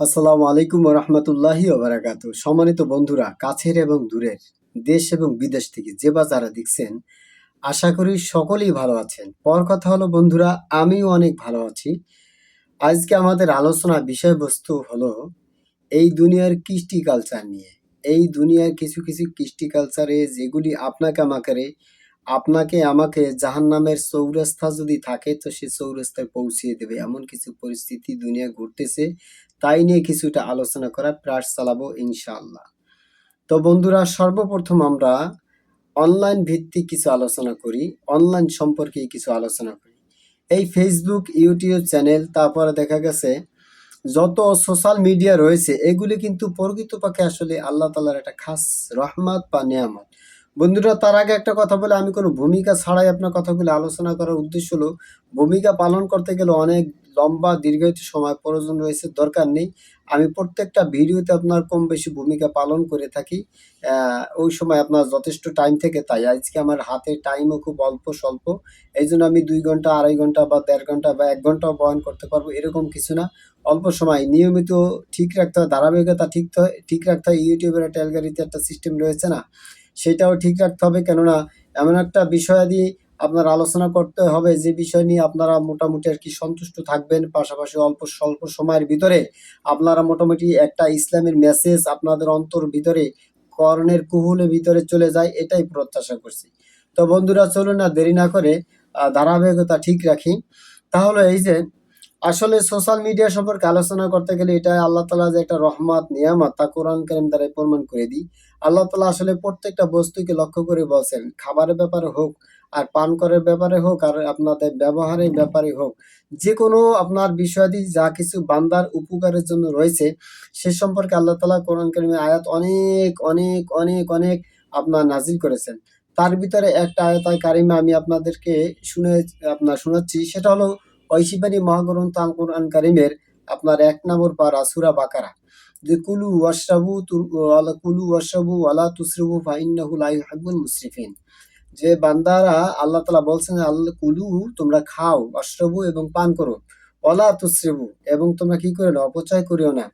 আসসালামু আলাইকুম রহমতুল্লাহি ওবারাকাতু সম্মানিত বন্ধুরা, কাছের এবং দূরের, দেশ এবং বিদেশ থেকে যে বা যারা দেখছেন, আশা করি সকলেই ভালো আছেন। পর কথা হলো, বন্ধুরা, আমিও অনেক ভালো আছি। আজকে আমাদের আলোচনা বিষয়বস্তু হলো এই দুনিয়ার কৃষ্টি কালচার নিয়ে। এই দুনিয়ার কিছু কিছু কৃষ্টি কালচারে যেগুলি আপনাকে আমাকে আপনাকে, আমাকে জাহান্নামের চৌরাস্তা যদি থাকে, তো সে চৌরাস্তায় পৌঁছিয়ে দেবে। এমন কিছু পরিস্থিতি দুনিয়া ঘুরতেছে, তাই নিয়ে কিছুটা আলোচনা করা প্রয়াস চালাবো ইনশাআল্লাহ। তো বন্ধুরা, সর্বপ্রথম আমরা অনলাইন ভিত্তিক কিছু আলোচনা করি অনলাইন সম্পর্কে কিছু আলোচনা করি। এই ফেসবুক ইউটিউব চ্যানেল তারপরে দেখা গেছে, যত সোশ্যাল মিডিয়া রয়েছে, এগুলি কিন্তু প্রকৃতপক্ষে আসলে আল্লাহ তালার একটা খাস রহমত বা নিয়ামত। বন্ধুরা, তার আগে একটা কথা বলে, আমি কোনো ভূমিকা ছাড়াই আপনার কথাগুলো আলোচনা করার উদ্দেশ্য হলো, ভূমিকা পালন করতে গেলে অনেক লম্বা, দীর্ঘায়িত সময় প্রয়োজন রয়েছে, দরকার নেই। আমি প্রত্যেকটা ভিডিওতে আপনার কম বেশি ভূমিকা পালন করে থাকি। ওই সময় আপনার যথেষ্ট টাইম থেকে তাই। আজকে আমার হাতে টাইমও খুব অল্প স্বল্প। এই জন্য আমি দুই ঘণ্টা, আড়াই ঘণ্টা বা দেড় ঘণ্টা বা এক ঘন্টাও বয়ন করতে পারব, এরকম কিছু না। অল্প সময়। নিয়মিত ঠিক রাখতে হয়, ধারাবাহিকতা ঠিক ঠিক রাখতে হয়। ইউটিউবের একটা একটা সিস্টেম রয়েছে না? সেটাও ঠিক রাখতে হবে। কেননা এমন একটা বিষয়াদি আপনার আলোচনা করতে হবে যে বিষয় নিয়ে আপনারা মোটামুটি আর কি সন্তুষ্ট থাকবেন। পাশাপাশি অল্প স্বল্প সময়ের ভিতরে আপনারা মোটামুটি একটা ইসলামের মেসেজ আপনাদের অন্তর ভিতরে, কর্ণের কুহুলের ভিতরে চলে যায়, এটাই প্রত্যাশা করছি। তো বন্ধুরা, চলুন না, দেরি না করে ধারাবাহিকতা ঠিক রাখি। তাহলে এই যে আসলে সোশ্যাল মিডিয়া সম্পর্কে আলোচনা করতে গেলে এটা আল্লাহ তালা যে একটা রহমত, নিয়ামত তা কোরআন কারিম দ্বারা প্রমাণ করে দিই। আল্লাহ তালা আসলে প্রত্যেকটা বস্তুকে লক্ষ্য করে বলছেন, খাবারের ব্যাপারে হোক আর পান করার ব্যাপারে হোক আর আপনাদের ব্যবহারের ব্যাপারে হোক যে কোনো আপনার বিষয়াদি যা কিছু বান্দার উপকারের জন্য রয়েছে, সে সম্পর্কে আল্লাহ তালা কোরআন কারিমের আয়াত অনেক অনেক অনেক অনেক আপনার নাজিল করেছেন। তার ভিতরে একটা আয়াতায় কারিমা আমি আপনাদেরকে শুনে, আপনার শোনাচ্ছি, সেটা হলো ঐশিবানী মহাগ্রন্থ আল কোরআন কারিমের আপনার এক নম্বর পারা সুরা বাকারা। যে কুলু ওয়াশরাবু কুলু ওয়াশরাবু ওয়ালা তুসরিবু ফাইন্নাহু লা ইউহিব্বুল মুসরিফিন। যে বান্দারা আল্লাহ তাআলা বলছেন আল্লাহ কুলু তোমরা খাও অশ্রবু এবং পান করো। অলা তুসরিবু এবং তোমরা কি করো না অপচয় করিও না।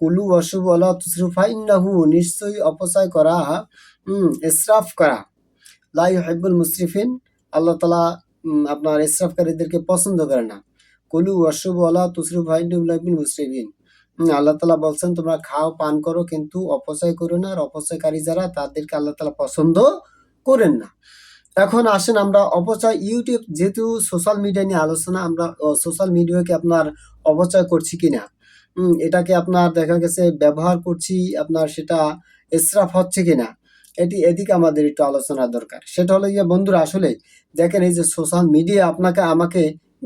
কুলু ওয়াশরাবু ওয়ালা তুসরিফু ফাইন্নাহু নিশ্চয়ই অপচয় করা হুম ইসরাফ করা। লা ইউহিব্বুল মুসরিফিন আল্লাহ উম, আপনার ইসরাফকারীদেরকে পছন্দ করে না। কলু ফাইন্নাহু লা ইউহিব্বুল মুসরিফিন। হুম, আল্লাহ তালা বলছেন তোমরা খাও পান করো কিন্তু অপচয় করো না। আর অপচয়কারী যারা তাদেরকে আল্লাহ তালা পছন্দ করেন না। এখন আসেন আমরা অপচয় ইউটিউব যেহেতু সোশ্যাল মিডিয়া নিয়ে আলোচনা আমরা সোশ্যাল মিডিয়াকে আপনার অপচয় করছি কিনা। হুম, এটাকে আপনার দেখা গেছে ব্যবহার করছি আপনার সেটা ইসরাফ হচ্ছে কিনা। এটি এদিকে আমাদের একটু আলোচনা দরকার। সেটা হলো গিয়ে বন্ধুরা, আসলে দেখেন এই যে সোশ্যাল মিডিয়া আপনাকে আমাকে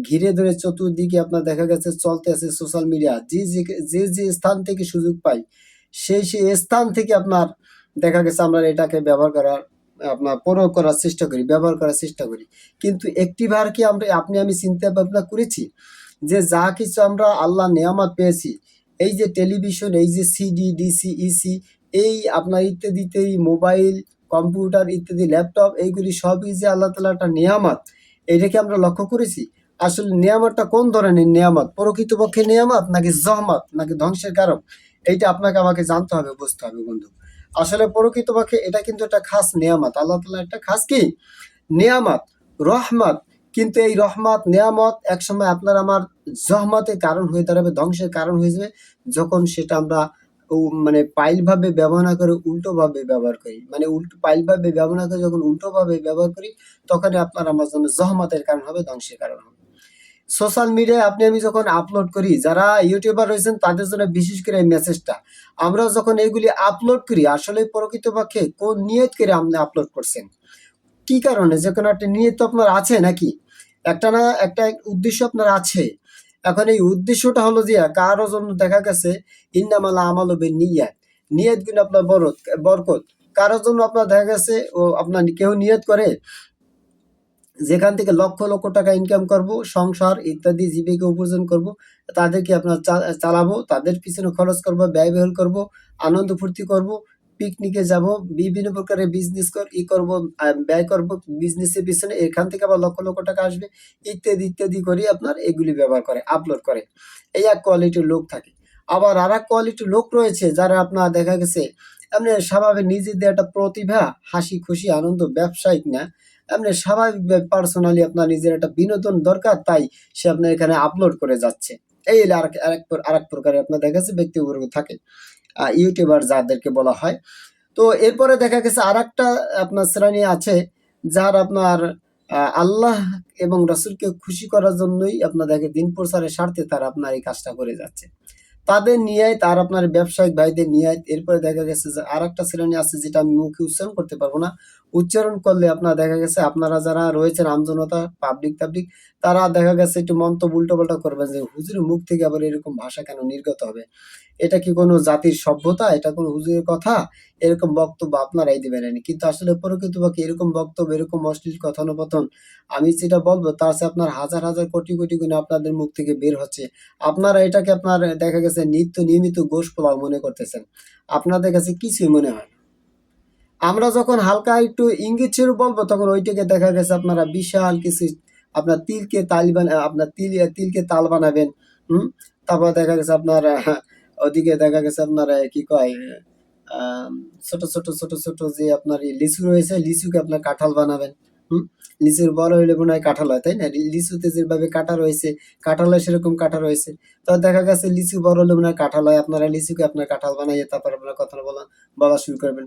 ঘিরে ধরে চতুর্দিকে আপনার দেখা গেছে চলতে আছে সোশ্যাল মিডিয়া যে যে যে যে স্থান থেকে সুযোগ পাই সেই সেই স্থান থেকে আপনার দেখা গেছে আমরা এটাকে ব্যবহার করার, আপনার প্রয়োগ করার চেষ্টা করি, ব্যবহার করার চেষ্টা করি। কিন্তু একটিবার কি আমরা, আপনি আমি চিন্তা ভাবনা করেছি যে যা কিছু আমরা আল্লাহ নিয়ামত পেয়েছি, এই যে টেলিভিশন এই যে সিডি ডিসি ইসি এই আপনার ইত্যাদিতে ইত্যাদি মোবাইল, কম্পিউটার ইত্যাদি, ল্যাপটপ, এইগুলি সবই যে আল্লাহ তালা একটা নিয়ামত, এটাকে আমরা লক্ষ্য করেছি। আসলে নিয়ামতটা কোন ধরনের নিয়ামত? প্রকৃতপক্ষে নিয়ামত নাকি জহমত নাকি ধ্বংসের কারণ? এইটা আপনাকে আমাকে জানতে হবে, বুঝতে হবে বন্ধু। আসলে প্রকৃতপক্ষে এটা কিন্তু একটা খাস নিয়ামত। আল্লাহ তালা একটা খাস কি? নিয়ামত, রহমত। কিন্তু এই রহমত, নিয়ামত একসময় আপনার আমার জহমতের কারণ হয়ে দাঁড়াবে, ধ্বংসের কারণ হয়ে যাবে, যখন সেটা আমরা মানে পাইল ভাবে ব্যবহার না করে উল্টো ভাবে ব্যবহার করি। মানে উল্টো পাইল ভাবে ব্যবহার না করে যখন উল্টো ভাবে ব্যবহার করি, তখন আপনার আমার জন্য জহমতের কারণ হবে, ধ্বংসের কারণ হবে। সোশ্যাল মিডিয়ায় আপনি, আমি যখন আপলোড করি, যারা ইউটিউবার রয়েছেন, তাদের জন্য বিশেষ করে এই মেসেজটা আমরা যখন এইগুলি আপলোড করি, আসলে প্রকৃতপক্ষে কোন নিয়ত করে আপনি আপলোড করছেন? কি কারণে? যে কোনো একটা নিয়ত তো আপনার আছে নাকি? একটা না, একটা উদ্দেশ্য আপনার আছে। এখন এই উদ্দেশ্যটা হলো যে কারও জন্য দেখা গেছে, ইন্নামালা আমাল হবে নিয়াত নিয়তগুলো আপনার বরত, বরকত। কারোর জন্য আপনার দেখা গেছে ও আপনার কেউ নিয়ত করে, যেখান থেকে লক্ষ লক্ষ টাকা ইনকাম করব, সংসার ইত্যাদি জীবিকা উপার্জন করব, তাদেরকে আপনার চালাবো, তাদের পিছনে খরচ করব, ব্যয়বহুল করব, আনন্দ ফুর্তি করব পিকনিকে যাব, বিভিন্ন প্রকারের বিজনেস কর, ই করব ব্যয় করব বিজনেসের পিছনে এখান থেকে আবার লক্ষ লক্ষ টাকা আসবে, ইত্যাদি ইত্যাদি করে আপনার এগুলি ব্যবহার করে আপলোড করে। এই এক কোয়ালিটির লোক থাকে। আবার আর এক কোয়ালিটির লোক রয়েছে যারা আপনার দেখা গেছে, এমনি স্বাভাবিক নিজেদের একটা প্রতিভা, হাসি খুশি, আনন্দ, ব্যবসায়িক না, এমনি স্বাভাবিক পার্সোনালি আপনার নিজের একটা বিনোদন দরকার, তাই সে আপনার এখানে আপলোড করে যাচ্ছে। এই আরেক প্র- আরেক প্রকারের আপনার দেখা যাচ্ছে ব্যক্তিবর্গ থাকে। ইউটিউবার যাদেরকে বলা হয়। তো এরপরে দেখা গেছে আর একটা আপনার শ্রেণি আছে, যার আপনার আল্লাহ এবং রসুলকে খুশি করার জন্যই আপনার দেখে দিন প্রচারের স্বার্থে তারা আপনার এই কাজটা করে যাচ্ছে। তাদের নিয়ে তার আপনার ব্যবসায়িক ভাইদের নিয়ে এরপরে দেখা গেছে যে আর একটা শ্রেণি আছে যেটা আমি মুখে উচ্চারণ করতে পারব না উচ্চারণ করলে আপনার দেখা গেছে আপনারা যারা রয়েছেন আমজনতা পাবলিক টাবলিক তারা দেখা গেছে একটু মন্তব্য উল্টো পাল্টা করবেন যে, হুজুরের মুখ থেকে আবার এরকম ভাষা কেন নির্গত হবে? এটা কি কোনো জাতির সভ্যতা? এটা কোনো হুজুরের কথা? এরকম বক্তব্য আপনারাই দিবেন। কিন্তু আসলে প্রকৃতপক্ষে এরকম বক্তব্য, এরকম অশ্লীল কথোপকথন, আমি যেটা বলব তার চেয়ে আপনার হাজার হাজার কোটি কোটি গুণে আপনাদের মুখ থেকে বের হচ্ছে। আপনারা এটাকে আপনার দেখা গেছে নিত্য নিয়মিত পোলাও মনে করতেছেন। আপনাদের কাছে কিছুই মনে হয় না। আমরা যখন হালকা একটু ইঙ্গিত ছিল বলব, তখন ওইটাকে দেখা গেছে আপনারা বিশাল কিছু, আপনার তিলকে তাল আপনার তিল, তিলকে তাল বানাবেন, হুম? তারপর দেখা গেছে আপনার, ওদিকে দেখা গেছে আপনার কি কয় ছোট ছোট ছোট ছোট যে আপনার লিচু রয়েছে, লিচুকে আপনার কাঁঠাল বানাবেন, হুম? লিচুর বড় হইলে মনে হয় কাঁঠাল হয়, তাই না? লিচুতে যেভাবে কাটা রয়েছে, কাঁঠালে সেরকম কাটা রয়েছে, তো দেখা গেছে লিচু বড় হলে মনে হয় কাঁঠাল হয়, আপনারা লিচুকে আপনার কাঁঠাল বানাইয়ে তারপর আপনার কথা বলা বলা শুরু করবেন।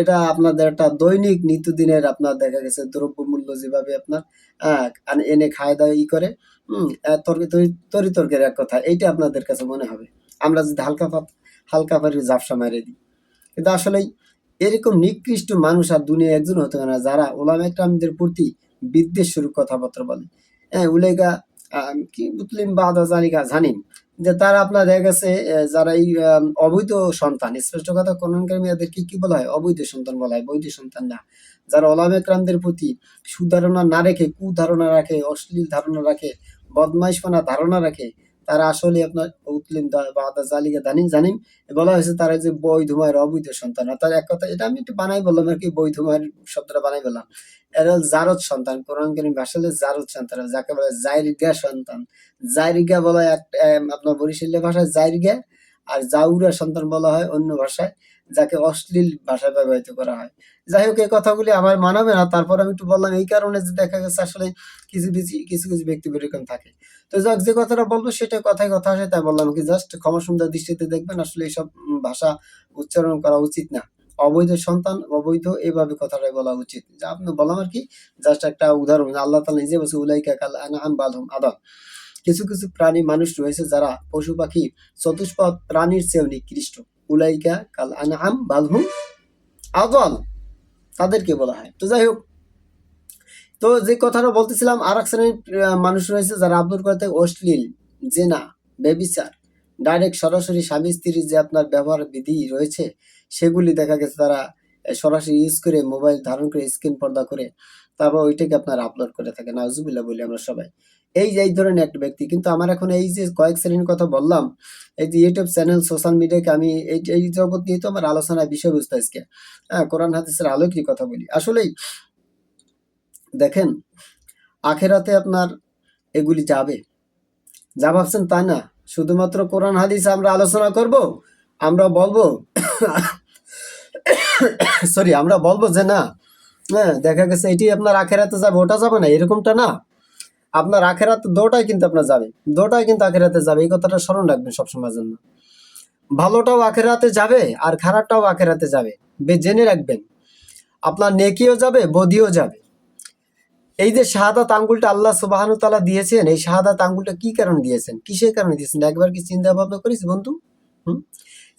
এটা আপনাদের একটা দৈনিক নিত্যদিনের আপনার দেখা গেছে দ্রব্যমূল্য যেভাবে আপনার এনে খায় দাওয়া ই করে তরি তর্কের এক কথা, এইটা আপনাদের কাছে মনে হবে। আমরা যদি হালকা হালকা পারি জাপসা মারিয়ে দিই। কিন্তু আসলেই এরকম নিকৃষ্ট মানুষ আর দুনিয়া একজন হতে পারে না, যারা ওলামা একরামদের প্রতি বিদ্বেষ স্বরূপ কথাবার্তা বলে। হ্যাঁ উলেগা কি মুসলিম বাদা জানিকা জানিন? যে তারা আপনার দেখা গেছে যারা এই অবৈধ সন্তান স্পষ্ট কথা কননকারী মেয়েদেরকে কি বলা হয়? অবৈধ সন্তান বলা হয়, বৈধ সন্তান না। যারা অলামে একরামদের প্রতি সুধারণা না রেখে, কুধারণা রাখে, অশ্লীল ধারণা রাখে, বদমাইশপনা ধারণা রাখে তারা আসলে আপনার উতলিম বাদা জালিকা জানিন জানিন বলা হয়েছে তারা যে বৈধ মায়ের অবৈধ সন্তান। অর্থাৎ এক কথা এটা আমি একটু বানাই বললাম আর কি, বৈধ মায়ের শব্দটা বানাই বললাম। এরা জারদ সন্তান, কোরআন ভাষালে জারদ সন্তান যাকে বলে জাইরিগা সন্তান। জাইরিগা বলা এক আপনার বরিশালের ভাষায় জাইরিগা, আর জাউরা সন্তান বলা হয় অন্য ভাষায়, যাকে অশ্লীল ভাষায় ব্যবহৃত করা হয়। যাই হোক, এই কথাগুলি আমার মানাবে না, তারপর আমি একটু বললাম, এই কারণে যে দেখা গেছে আসলে কিছু কিছু কিছু কিছু ব্যক্তি এরকম থাকে। তো যাক, যে কথাটা বলব সেটা কথায় কথা আসে, তাই বললাম কি জাস্ট ক্ষমা সুন্দর দৃষ্টিতে দেখবেন, আসলে এইসব ভাষা উচ্চারণ করা উচিত না। অবৈধ সন্তান, অবৈধ, এইভাবে কথাটাই বলা উচিত। যা আপনি বললাম আর কি জাস্ট একটা উদাহরণ, আল্লাহ তালা নিজে বলছে, উলাইকা কাল আনআম বালহুম আদল কিছু কিছু প্রাণী মানুষ রয়েছে যারা পশু পাখি, চতুষ্পদ প্রাণীর চেয়েও নিকৃষ্ট। উলাইকা কাল আনআম বালহুম আদল তাদেরকে বলা হয়। তো যাই হোক তো যে কথাটা বলতেছিলাম আর এক শ্রেণির মানুষ রয়েছে যারা আপলোড করতে অশ্লীল, জেনা, বেবিচার ডাইরেক্ট সরাসরি স্বামী, স্ত্রীর যে আপনার ব্যবহার বিধি রয়েছে, সেগুলি দেখা গেছে তারা সরাসরি ইউজ করে মোবাইল ধারণ করে স্ক্রিন পর্দা করে তারপর ওইটাকে আপনার আপলোড করে থাকে নাউজুবিল্লাহ বলি আমরা সবাই। এই যে, এই ধরনের একটা ব্যক্তি। কিন্তু আমার এখন এই যে কয়েক শ্রেণির কথা বললাম, এই যে ইউটিউব চ্যানেল সোশ্যাল মিডিয়াকে আমি এই এই জগৎ নিয়ে তো আমার আলোচনার বিষয়বস্তু আজকে। হ্যাঁ কোরআন, হাদিসের আলোকই কথা বলি। আসলেই দেখেন, আখেরাতে আপনার এগুলি যাবে। যা ভাবছেন তাই না? শুধুমাত্র কোরআন, হাদিস আমরা আলোচনা করব? আমরা বলব, সরি, আমরা বলব যে না হ্যাঁ দেখা গেছে এটি আপনার আখেরাতে যাবে, ওটা যাবে না, এরকমটা না। আপনার আখেরাতে দোটাই কিন্তু আপনার যাবে, দোটাই কিন্তু আখেরাতে যাবে, এই কথাটা স্মরণ রাখবেন সবসময়ের জন্য। ভালোটাও আখেরাতে যাবে আর খারাপটাও আখেরাতে যাবে, বে, জেনে রাখবেন। আপনার নেকিও যাবে, বদিও যাবে। এই যে শাহাদাত আঙ্গুলটা আল্লাহ সুবাহানু তালা দিয়েছেন, এই শাহাদাত আঙ্গুলটা কি কারণে দিয়েছেন? কিসের কারণে দিয়েছেন? একবার কি চিন্তা ভাবনা করিস বন্ধু? হুম?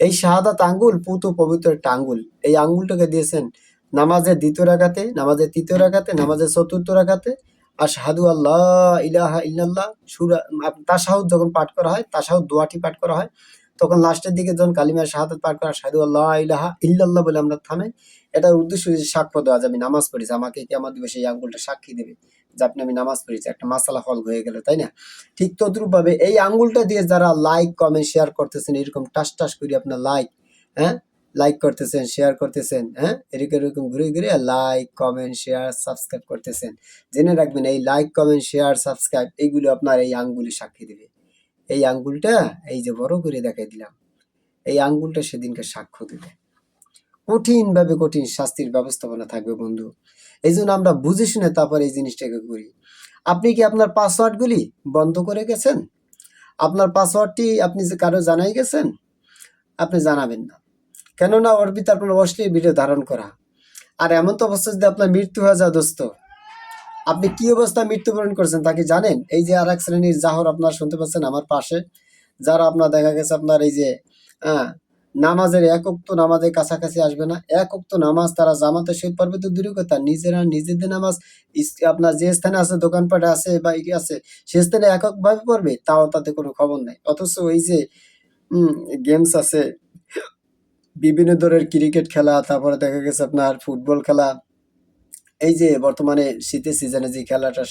এই শাহাদাত আঙ্গুল পুত পবিত্র একটা আঙ্গুল। এই আঙ্গুলটাকে দিয়েছেন নামাজের দ্বিতীয় রাখাতে নামাজের তৃতীয় রাখাতে নামাজের চতুর্থ রাখাতে আর শাহাদু আল্লাহ ইলাহা ইল্লাল্লাহ। সুরা তাশাহুদ যখন পাঠ করা হয় তাশাহুদ দোয়াটি পাঠ করা হয়। তখন লাস্টের দিকে যখন কালিমার শাহাদাত পাঠ করা শাহাদু আল্লাহ ইলাহা ইল্লাল্লাহ বলে আমরা থামে। এটার উদ্দেশ্য হচ্ছে সাক্ষ্য দেওয়া আমি নামাজ পড়েছি, আমাকে কি আমার দিবসে এই আঙ্গুলটা সাক্ষী দেবে যে আপনি আমি নামাজ পড়েছি, একটা মাসালা হল হয়ে গেল, তাই না? ঠিক তদ্রুপ ভাবে এই আঙ্গুলটা দিয়ে যারা লাইক কমেন্ট শেয়ার করতেছেন, এরকম টাস টাস করে আপনার লাইক হ্যাঁ? লাইক করতেছেন শেয়ার করতেছেন হ্যাঁ? এরকম এরকম ঘুরে ঘুরে লাইক কমেন্ট শেয়ার সাবস্ক্রাইব করতেছেন। জেনে রাখবেন, এই লাইক কমেন্ট শেয়ার সাবস্ক্রাইব এইগুলো আপনার এই আঙ্গুলি সাক্ষী দেবে। এই আঙ্গুলটা এই যে বড় করে দেখাই দিলাম, এই আঙ্গুলটা সেদিনকে সাক্ষ্য দেবে। কঠিনভাবে কঠিন শাস্তির ব্যবস্থাপনা থাকবে বন্ধু। এই জন্য আমরা বুঝে শুনে তারপর এই জিনিসটাকে করি। আপনি কি আপনার পাসওয়ার্ডগুলি বন্ধ করে গেছেন? আপনার পাসওয়ার্ডটি আপনি যে কারও জানাই গেছেন, আপনি জানাবেন না। কেননা ভিতরে আপনার অশ্লীল ভিডিও ধারণ করা। আর এমন তো অবস্থা যদি আপনার মৃত্যু হয়ে যায়, দোস্ত। আপনি কি অবস্থায় মৃত্যুবরণ করেছেন তাকে জানেন? এই যে আর এক শ্রেণির জাহর আপনার শুনতে পাচ্ছেন আমার পাশে, যারা আপনার দেখা গেছে আপনার এই যে হ্যাঁ নামাজের তো নামাজের কাছাকাছি আসবে না একক তো নামাজ তারা জামাতে শহীদ পারবে তো দূরের কথা, নিজেরা নিজেদের নামাজ আপনার যে স্থানে আছে, দোকানপাটে আছে বা ইয়ে আছে, সে স্থানে এককভাবে পড়বে, তাও তাতে কোনো খবর নাই। অথচ এই যে গেমস আছে, বিভিন্ন ধরনের ক্রিকেট খেলা, তারপরে দেখা গেছে আপনার ফুটবল খেলা এই যে বর্তমানে শীতের সিজনে যে খেলাটা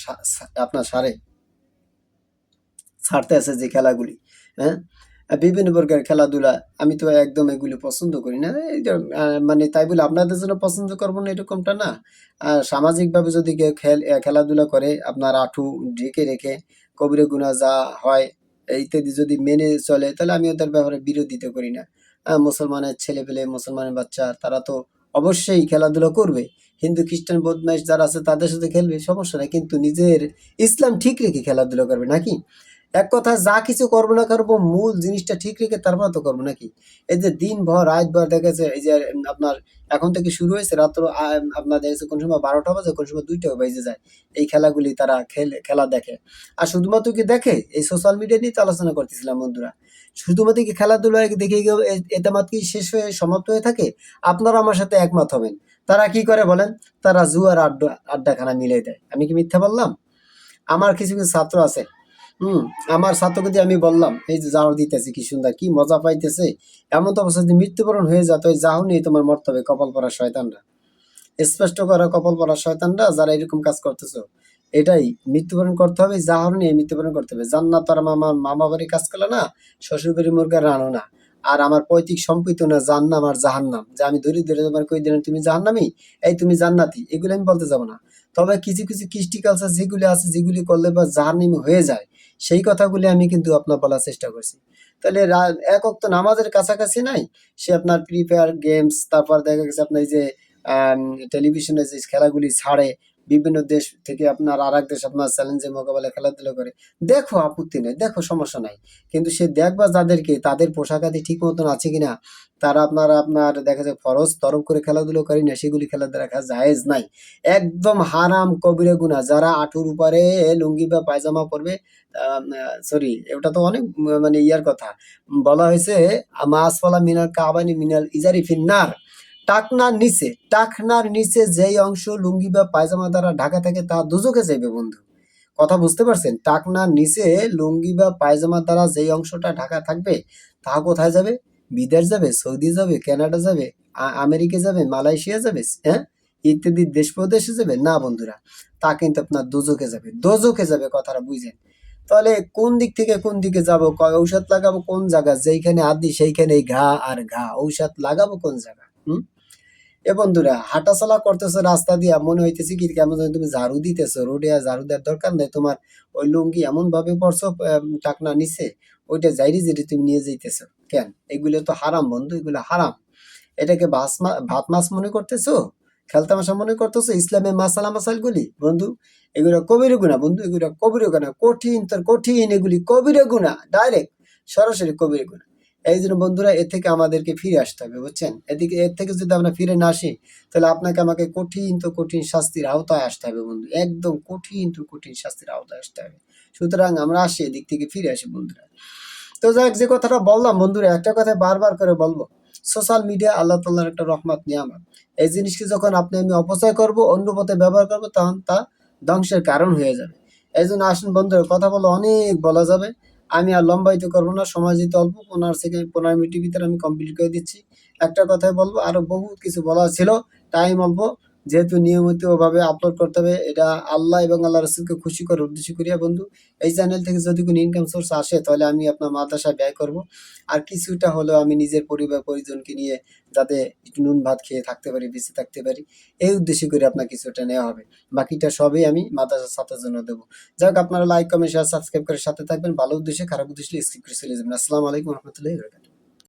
আপনার সারে, ছাড়তে আছে যে খেলাগুলি হ্যাঁ? বিভিন্ন প্রকার খেলাধুলা, আমি তো একদম এগুলি পছন্দ করি না। মানে তাই বলে আপনাদের জন্য পছন্দ করব না এরকমটা না। সামাজিকভাবে যদি কেউ খেল খেলাধুলা করে, আপনার আঁঠু ঢেকে রেখে, কবিরে গুণা যা হয়, ইত্যাদি যদি মেনে চলে, তাহলে আমি ওদের ব্যাপারে বিরোধিতা করি না। মুসলমানের ছেলে পেলে মুসলমানের বাচ্চা, তারা তো অবশ্যই খেলাধুলা করবে। হিন্দু, খ্রিস্টান, বদমাইশ যারা আছে তাদের সাথে খেলবে, সমস্যা নাই। কিন্তু নিজের ইসলাম ঠিক রেখে খেলাধুলা করবে, নাকি? এক কথা, যা কিছু করব না করব, মূল জিনিসটা ঠিক রেখে তারপর তো করব নাকি? এই যে দিন ভর রাত ভর দেখেছে এই যে আপনার এখন থেকে শুরু হয়েছে রাত্র আপনার দেখেছে কোন সময় বারোটা বাজে, কোন সময় দুইটা বেজে যায়, এই খেলাগুলি তারা খেলে, খেলা দেখে। আর শুধুমাত্র কি দেখে? এই সোশ্যাল মিডিয়া নিয়ে তো আলোচনা করতেছিলাম বন্ধুরা। শুধুমাত্র কি খেলাধুলা দেখে গিয়ে এ- এতে মাত্র কি শেষ হয়ে, সমাপ্ত হয়ে থাকে? আপনারা আমার সাথে একমত হবেন। তারা কি করে বলেন? তারা জুয়ার আড্ডা, আড্ডাখানা মিলিয়ে দেয়। আমি কি মিথ্যা বললাম? আমার কিছু কিছু ছাত্র আছে হুম, আমার ছাত্রকে দিয়ে আমি বললাম, এই যে জাহর দিতেছে, কি সুন্দর, কি মজা পাইতেছে। এমন তো অবস্থা যদি মৃত্যুবরণ হয়ে যেত ওই জাহর নিয়ে তোমার মরতে হবে, কপাল পরা শয়তানরা। স্পষ্ট করা, কপাল পরা শয়তানরা, যারা এরকম কাজ করতেছো। এটাই, মৃত্যুবরণ করতে হবে জাহর নিয়ে মৃত্যুবরণ করতে হবে। জান্নাত আর মামা মামা বাড়ি কাজ করল না শ্বশুর বাড়ি মুরগা রানো না। আর আমার পৈতৃক সম্পৃক্ত না জান্নাম আর জাহান্নাম। যে আমি ধরে ধরে তোমার কই দিলাম তুমি জাহান্নামি? এই তুমি জান্নাতি, এগুলো আমি বলতে যাব না। তবে কিছু কিছু কৃষ্টি কালচার যেগুলি আছে, যেগুলি করলে বা জাহান্নামি হয়ে যায় সেই কথাগুলি আমি কিন্তু আপনার বলার চেষ্টা করছি। তাহলে রা- এক অক্ত নামাজের কাছাকাছি নাই? সে আপনার ফ্রি ফায়ার গেমস তারপর দেখা গেছে আপনার এই যে টেলিভিশনে যে খেলাগুলি ছাড়ে বিভিন্ন দেশ থেকে আপনার আর এক দেশ আপনার চ্যালেঞ্জে মোকাবেলা খেলাধুলা করে। দেখো আপত্তি নেই, দেখো সমস্যা নাই। কিন্তু সে দেখবা যাদেরকে, তাদের পোশাক আদি ঠিক মতন আছে কিনা, তারা আপনার আপনার দেখা যায় ফরজ তরফ করে খেলাধুলো করে না, সেগুলি খেলাধুলা দেখা জায়েজ নাই। একদম হারাম কবিরে গুণা যারা আঁটুর উপরে লুঙ্গি বা পায়জামা পরবে সরি ওটা তো অনেক মানে ইয়ার কথা। বলা হয়েছে মাসফালা মিনাল কাবানি মিনাল ইজারি ফিন্নার। টাকনার নিচে টাকনার নিচে যেই অংশ লুঙ্গি বা পায়জামা দ্বারা ঢাকা থাকে তা দুজকে যাইবে বন্ধু। কথা বুঝতে পারছেন? টাকনার নিচে লুঙ্গি বা পায়জামা দ্বারা যেই অংশটা ঢাকা থাকবে, তা কোথায় যাবে? বিদেশ যাবে, সৌদি যাবে, কানাডা যাবে আমেরিকা যাবে, মালয়েশিয়া যাবে হ্যাঁ? ইত্যাদি দেশ প্রদেশে যাবে? না বন্ধুরা, তা কিন্তু আপনার দোজকে যাবে দোজকে যাবে কথাটা বুঝেন। তাহলে কোন দিক থেকে কোন দিকে যাব ঔষধ লাগাবো, কোন জায়গা? যেইখানে আদি সেইখানে ঘা আর ঘা। ঔষধ লাগাবো কোন জায়গা? হুম? এ বন্ধুরা হাঁটা হাঁটাচলা করতেছো, রাস্তা দিয়া মনে হইতেছে কি, কেমন যেন তুমি ঝাড়ু দিতেছো, রোডে আর ঝাড়ু দেওয়ার দরকার নেই, তোমার ওই লুঙ্গি এমন ভাবে পড়ছো টাকনা নিচে, ওইটা যাইরি যেটি তুমি নিয়ে যাইতেছো। কেন? এগুলো তো হারাম বন্ধু, এগুলো হারাম। এটাকে মা- ভাত মাছ মনে করতেছো? খেলতামাশা মনে করতেছো? ইসলামের মাসালা মাসালগুলি? বন্ধু, এগুলো কবির গুণা, বন্ধু, এগুলো কবির গুণা, কঠিন তোর কঠিন, এগুলি কবির গুণা ডাইরেক্ট সরাসরি কবির গুণা। এই জন্য বন্ধুরা, এর থেকে আমাদেরকে ফিরে আসতে হবে, বুঝছেন? এদিকে, এর থেকে যদি আমরা ফিরে না আসি, তাহলে আপনাকে আমাকে কঠিন তো কঠিন শাস্তির আওতায় আসতে হবে, বন্ধু। একদম কঠিন তো কঠিন শাস্তির আওতায় আসতে হবে। সুতরাং আমরা আসি, এদিক থেকে ফিরে আসি, বন্ধুরা। তো যাক, যে কথাটা বললাম, বন্ধুরা, একটা কথা বারবার করে বলব। সোশ্যাল মিডিয়া আল্লাহ তাল্লাহর একটা রহমত, নিয়ামত। এই জিনিসকে যখন আপনি আমি অপচয় করব, অন্য পথে ব্যবহার করব, তখন তা ধ্বংসের কারণ হয়ে যাবে। এই জন্য আসুন, বন্ধুরা, কথা বলে অনেক বলা যাবে। আমি আর লম্বায়িত করব না, সময় যেতে অল্প, পনেরো সেকেন্ড পনেরো মিনিটের ভিতরে আমি কমপ্লিট করে দিচ্ছি। একটা কথাই বলব আরও বহু কিছু বলার ছিল টাইম অল্প। যেহেতু নিয়মিত ওভাবে আপলোড করতে হবে, এটা আল্লাহ এবং আল্লাহ রসুলকে খুশি করার উদ্দেশ্য করিয়া, বন্ধু, এই চ্যানেল থেকে যদি কোনো ইনকাম সোর্স আসে, তাহলে আমি আপনার মাদ্রাসায় ব্যয় করব। আর কিছুটা হলেও আমি নিজের পরিবার, পরিজনকে নিয়ে যাতে একটু নুন ভাত খেয়ে থাকতে পারি, বেঁচে থাকতে পারি, এই উদ্দেশ্য করে আপনার কিছুটা নেওয়া হবে। বাকিটা সবই আমি মাদ্রাসার ছাত্রের জন্য দেবো। যাই আপনারা লাইক কমেন্ট শেয়ার সাবস্ক্রাইব করে সাথে থাকবেন। ভালো উদ্দেশ্যে, খারাপ উদ্দেশ্যে স্কিপ করে চলে যাবেন। আসসালামু আলাইকুম রহমতুল্লাহ